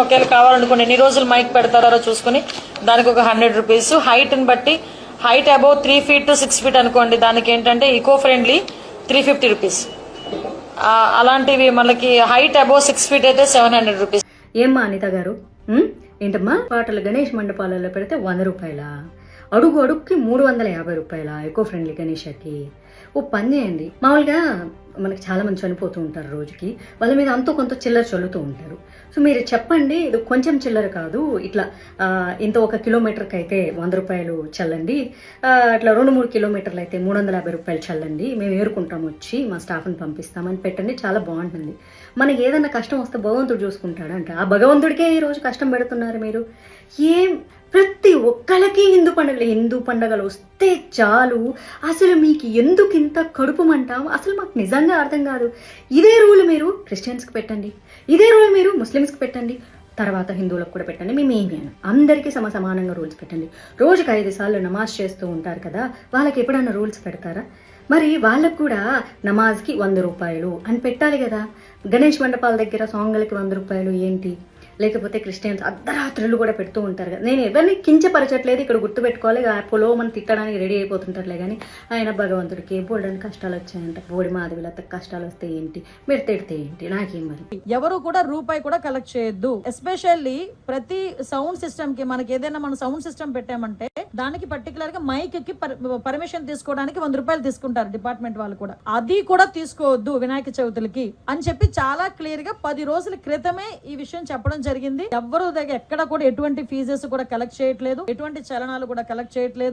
ఒకవేళ కావాలనుకోండి ఎన్ని రోజులు మైక్ పెడతారో చూసుకుని దానికి ఒక హండ్రెడ్ రూపీస్. హైట్ని బట్టి height above three feet to six feet అనుకోండి దానికి ఏంటంటే eco friendly three fifty rupees అలాంటివి మనకి హైట్ అబౌవ్ సిక్స్ ఫీట్ అయితే సెవెన్ హండ్రెడ్ రూపీస్ ఏమ్మా అనిత గారు? ఏంటమ్మా? పాటలు గణేష్ మండపాలలో పెడితే వంద రూపాయల? అడుగు అడుగుకి మూడు వందల యాభై రూపాయల ఎకో ఫ్రెండ్లీ గణేషకి. ఓ పని చేయండి. మామూలుగా మనకి చాలా మంది చనిపోతూ ఉంటారు రోజుకి. వాళ్ళ మీద అంతో కొంత చిల్లర చల్లుతూ ఉంటారు. సో మీరు చెప్పండి ఇది కొంచెం చిల్లర కాదు ఇట్లా ఇంత ఒక కిలోమీటర్కి అయితే వంద రూపాయలు చల్లండి. అట్లా రెండు మూడు కిలోమీటర్లు అయితే మూడు వందల యాభై రూపాయలు చల్లండి. మేము ఏరుకుంటాం వచ్చి మా స్టాఫ్ని పంపిస్తామని పెట్టండి చాలా బాగుంటుంది. మనకి ఏదైనా కష్టం వస్తే భగవంతుడు చూసుకుంటాడంట. ఆ భగవంతుడికే ఈ రోజు కష్టం పెడుతున్నారు మీరు. ఏం ప్రతి ఒక్కళ్ళకి హిందూ పండుగలు హిందూ పండుగలు వస్తే చాలు. అసలు మీకు ఎందుకు ఇంత కడుపు అంటాం అసలు మాకు నిజంగా అర్థం కాదు. ఇదే రూల్ మీరు క్రిస్టియన్స్కి పెట్టండి. ఇదే రూల్ మీరు ముస్లిమ్స్కి పెట్టండి. తర్వాత హిందువులకు కూడా పెట్టండి. మేము ఏమి అనం అందరికీ సమ సమానంగా రూల్స్ పెట్టండి. రోజుకి ఐదు సార్లు నమాజ్ చేస్తూ ఉంటారు కదా వాళ్ళకి ఎప్పుడైనా రూల్స్ పెడతారా? మరి వాళ్ళకు కూడా నమాజ్కి వంద రూపాయలు అని పెట్టాలి కదా. గణేష్ మండపాల దగ్గర సాంగ్లకి వంద రూపాయలు ఏంటి? లేకపోతే క్రిస్టియన్స్ అర్ధరాత్రులు కూడా పెడుతూ ఉంటారు కదా. నేను ఎవరిని కించపరచట్లేదు ఇక్కడ గుర్తుపెట్టుకోవాలి పొలో మనం తిట్టడానికి రెడీ అయిపోతుంటారులే కానీ ఆయన భగవంతుడికి బోల్డని కష్టాలు వచ్చాయంట. బోడి మాధవిలత కష్టాలు వస్తే ఏంటి? మీరు తిడితే ఏంటి? నాకేం మరి? ఎవరు కూడా రూపాయి కూడా కలెక్ట్ చేయొద్దు. ఎస్పెషల్లీ ప్రతి సౌండ్ సిస్టమ్కి మనకి ఏదైనా మనం సౌండ్ సిస్టమ్ పెట్టామంటే దానికి పర్టికులర్గా మైక్కి పర్మిషన్ తీసుకోవడానికి వంద రూపాయలు తీసుకుంటారు డిపార్ట్మెంట్ వాళ్ళు కూడా. అది కూడా తీసుకోవద్దు వినాయక చవితులకి అని చెప్పి చాలా క్లియర్గా పది రోజుల క్రితమే ఈ విషయం చెప్పడం జరిగింది. ఎవరు దగ్గర ఎక్కడ కూడా ఎటువంటి ఫీజెస్ కూడా కలెక్ట్ చేయట్లేదు. ఎటువంటి చలనాలు కూడా కలెక్ట్ చేయట్లేదు.